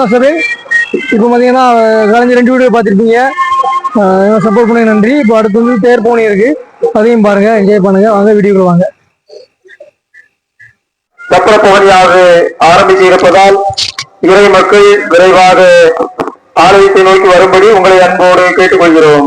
தான் சார். இப்போ பார்த்தீங்கன்னா கலைஞர் ரெண்டு வீடியோ பார்த்துருப்பீங்க. சப்போர்ட் பண்ணி நன்றி. இப்போ அடுத்து வந்து தேர் போனி இருக்கு. அதையும் பாருங்க என்ஜாய் பண்ணுங்க. வாங்க வீடியோக்குள்ள வாங்க. சப்பர பவனியாக ஆரம்பித்து இருப்பதால் இறை மக்கள் விரைவாக ஆலயத்தை நோக்கி வரும்படி உங்களை அன்போடு கேட்டுக்கொள்கிறோம்.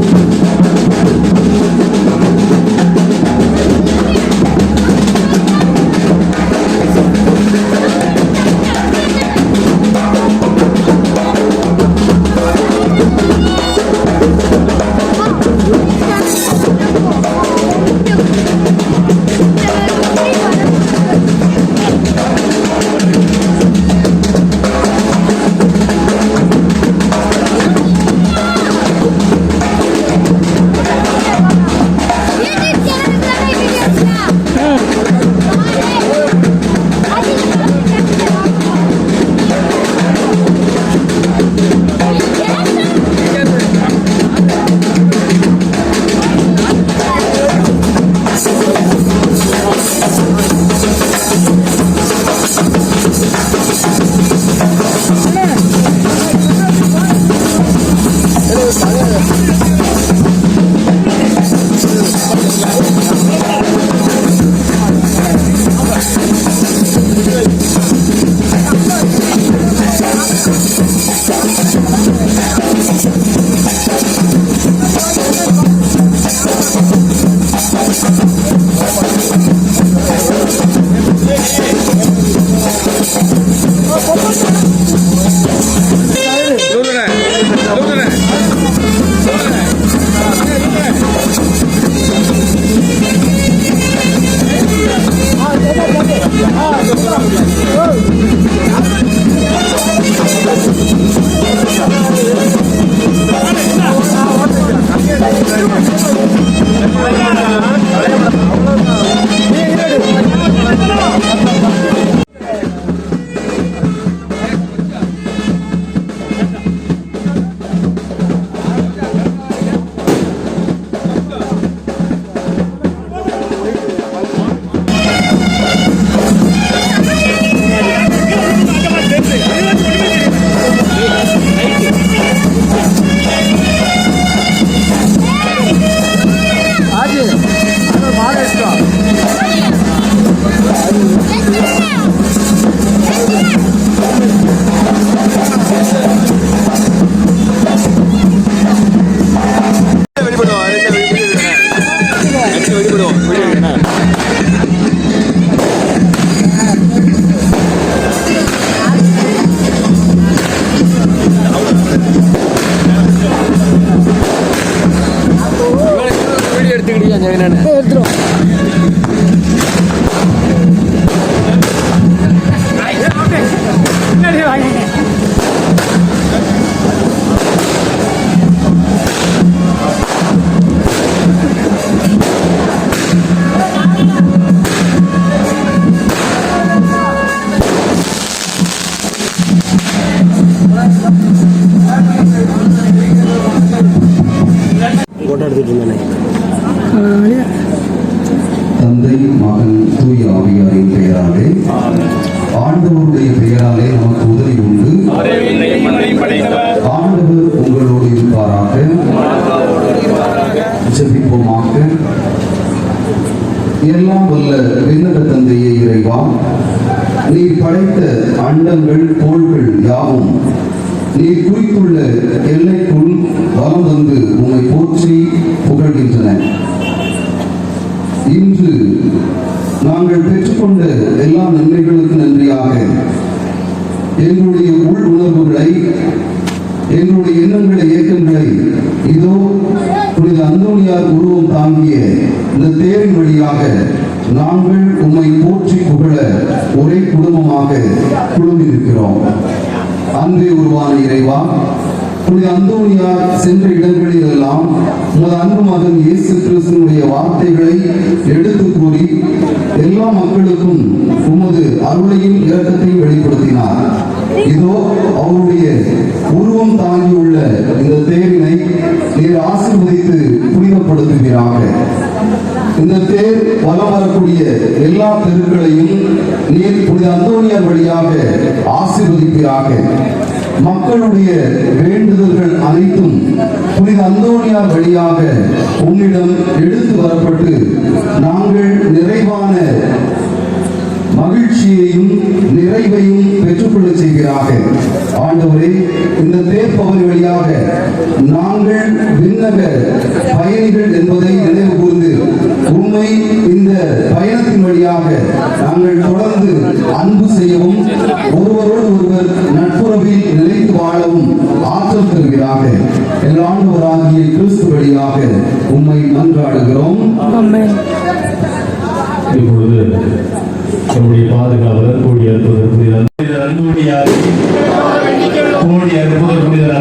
个上面。பேசிட்டு இருந்தேன் தந்தை மகன் தூய ஆவியாரின் பெயராலே ஆண்டவருடைய பெயராலே நமக்கு உதவி உண்டு. ஆண்டவர் உங்களோடு இருப்பாராக. ஜெபிப்போமாக. எல்லாம் வல்ல விண்ணக தந்தையே இறைவா நீ படைத்த அண்டங்கள் கோள்கள் யாவும் நீ குறித்துள்ள எல்லைக்குள் வலம் வந்து உன்னை போற்றி புகழ்கின்றன. இன்று நாங்கள் பெற்றுக்கொண்ட எல்லா நன்மைகளுக்கு நன்றியாக எங்களுடைய உள் உணர்வுகளை எங்களுடைய எண்ணங்களை இயக்கங்களை இதோ புனித அந்தோனியார் உருவம் தாங்கிய இந்த தேரின் வழியாக நாங்கள் உம்மை போற்றி புகழ ஒரே குடும்பமாக குழுமியிருக்கிறோம் அன்பே உருவான இறைவா. புனித அந்தோனியார் சென்ற இடங்களில் எல்லாம் உமது அன்பு மகன் இயேசு கிறிஸ்துனுடைய வார்த்தைகளை எடுத்து கூறி எல்லா மக்களுக்கும் உமது அருளையும் இரக்கத்தையும் வெளிப்படுத்தினார். இதோ அவருடைய உருவம் தாங்கியுள்ள இந்த தேரினை நீர் ஆசிர்வதித்து புனிதப்படுத்துகிறார்கள் இந்த தேர் வலம் வரக்கூடிய எல்லா தெருக்களையும் நீர் புனித அந்தோனியார் வழியாக ஆசீர்வதிப்பீராக. மக்களுடைய வேண்டுதல்கள் அனைத்தும் புனித அந்தோனியார் வழியாக உன்னிடம் எடுத்து வரப்பட்டு நாங்கள் நிறைவான மகிழ்ச்சியையும் நிறைவையும் பெற்றுக்கொள்ள செய்கிறாக ஆண்டவரே இந்த தேர்ப்பவன் வழியாக நாங்கள் விண்ணக பயணிகள் என்பதை நினைவு கூர்ந்து உண்மை இந்த பயணத்தின் வழியாக நாங்கள் தொடர்ந்து அன்பு செய்யவும் ஒருவரோடு ஒருவர் நட்புறவில் நிலைத்து வாழவும் ஆற்றல் தருகிறாக எல்லாண்டவராகிய கிறிஸ்து வழியாக உம்மை நன்றாடுகிறோம் இப்பொழுது நம்முடைய பாதுகாவலர் கோடி அற்புதர் புனிதர் புனிதர் அந்தோணியாரே கோடி அற்புதர் புனிதர்